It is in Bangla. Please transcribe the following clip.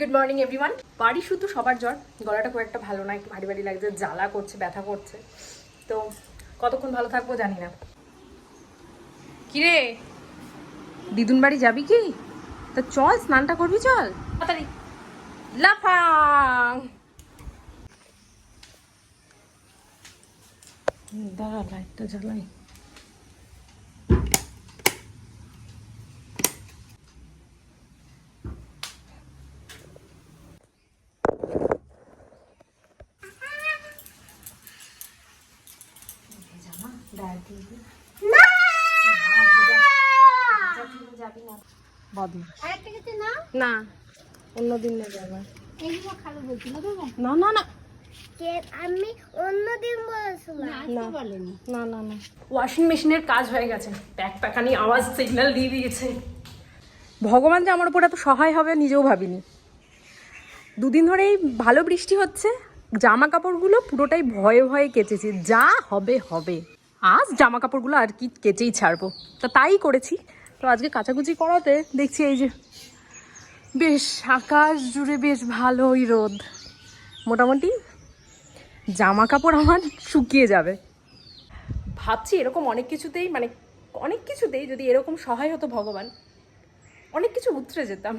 গুড মর্নিং এভরিওয়ান বাড়ি শুধু সবার জ্বর, গলাটা খুব একটা ভালো না একটু ভারী ভারী লাগছে, জ্বালা করছে, ব্যথা করছে। তো কতক্ষণ ভালো থাকব জানি না। কিরে, দিদুন বাড়ি যাবি কি? তা চল, স্নানটা করবি, চল। তাড়াতাড়ি। লাফাং। দাঁড়া লাইটটা জ্বালাই। না। না অন্যদিন না। আমি অন্যদিন বলেছিলাম না। আজকে বলেনি। না না না। ওয়াশিং মেশিনের কাজ হয়ে গেছে। প্যাক প্যাকানি আওয়াজ সিগন্যাল দিয়ে দিয়েছে। ভগবান যে আমার উপর এত সহায় হবে নিজেও ভাবিনি। দুদিন ধরেই ভালো বৃষ্টি হচ্ছে জামা কাপড়গুলো পুরোটাই ভয়ে ভয়ে কেচেছি। যা হবে হবে। আজ জামা কাপড়গুলো আর কি কেচেই ছাড়বো। তা তাই করেছি। তো আজকে কাচাকুচি করাতে দেখছি এই যে, বেশ আকাশ জুড়ে বেশ ভালোই রোদ। মোটামুটি জামা কাপড় আমার শুকিয়ে যাবে। ভাবছি এরকম অনেক কিছুতেই মানে অনেক কিছুতেই যদি এরকম সহায় হতো ভগবান, অনেক কিছু উতরে যেতাম।